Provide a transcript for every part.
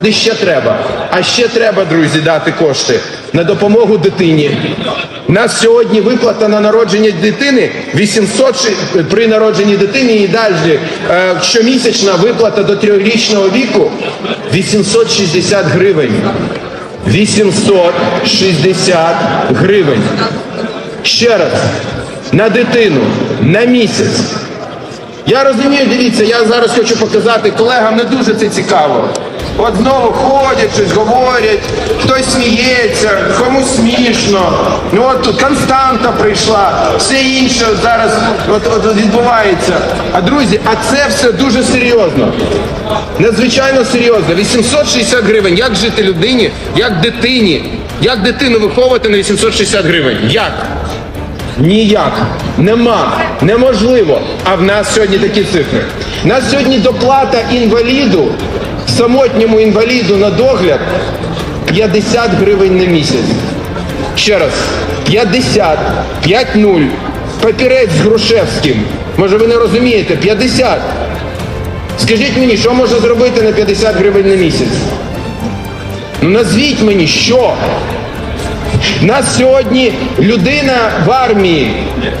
Куди ще треба? А ще треба, друзі, дати кошти на допомогу дитині. Нас сьогодні виплата на народження дитини 800 при народженні дитини і далі е, щомісячна виплата до трьохрічного віку 860 гривень. 860 гривень. Ще раз, на дитину, на місяць. Я розумію, дивіться, я зараз хочу показати колегам, не дуже це цікаво. Знову ходять, щось говорять, хтось сміється, кому смішно. Ну от тут Константа прийшла, все інше зараз от, от відбувається. А друзі, а це все дуже серйозно. Надзвичайно серйозно. 860 гривень. Як жити людині, як дитині, як дитину виховувати на 860 гривень? Як? Ніяк, нема, неможливо. А в нас сьогодні такі цифри. У нас сьогодні доплата інваліду, самотньому інваліду на догляд 50 гривень на місяць. Ще раз, 50, 5-0, папірець з Грушевським. Може ви не розумієте, 50. Скажіть мені, що можна зробити на 50 гривень на місяць? Ну назвіть мені, що? Нас сьогодні людина в армії,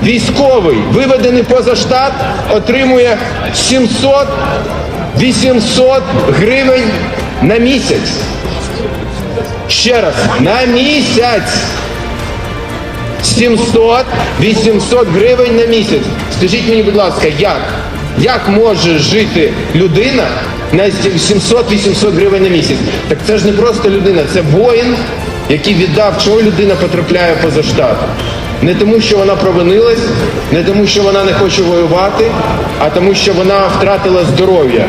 військовий, виведений поза штат, отримує 700-800 гривень на місяць. Ще раз, на місяць. 700-800 гривень на місяць. Скажіть мені, будь ласка, як? Як може жити людина на 700-800 гривень на місяць? Так це ж не просто людина, це воїн, який віддав, чого людина потрапляє поза штат. Не тому, що вона провинилась, не тому, що вона не хоче воювати, а тому, що вона втратила здоров'я.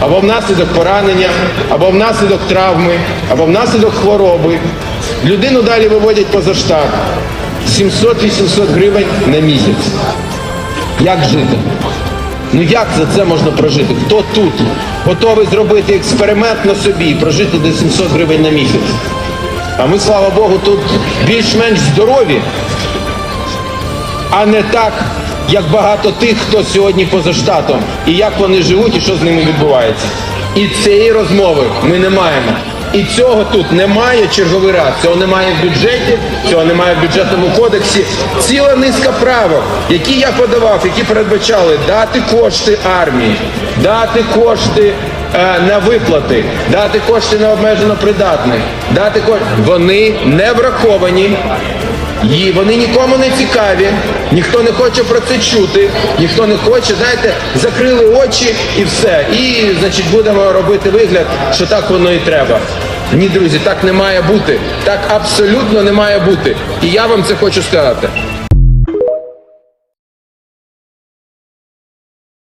Або внаслідок поранення, або внаслідок травми, або внаслідок хвороби. Людину далі виводять поза штат. 700-800 гривень на місяць. Як жити? Ну як за це можна прожити? Хто тут готовий зробити експеримент на собі і прожити до 700 гривень на місяць? А ми, слава Богу, тут більш-менш здорові, а не так, як багато тих, хто сьогодні поза штатом, і як вони живуть, і що з ними відбувається. І цієї розмови ми не маємо. І цього тут немає черговий раз. Цього немає в бюджеті, цього немає в бюджетному кодексі. Ціла низка правок, які я подавав, які передбачали дати кошти армії, дати кошти е, на виплати, дати кошти на обмежено придатних, дати кошти. Вони не враховані. І вони нікому не цікаві, ніхто не хоче про це чути, ніхто не хоче, знаєте, закрили очі і все. І, значить, будемо робити вигляд, що так воно і треба. Ні, друзі, так не має бути. Так абсолютно не має бути. І я вам це хочу сказати.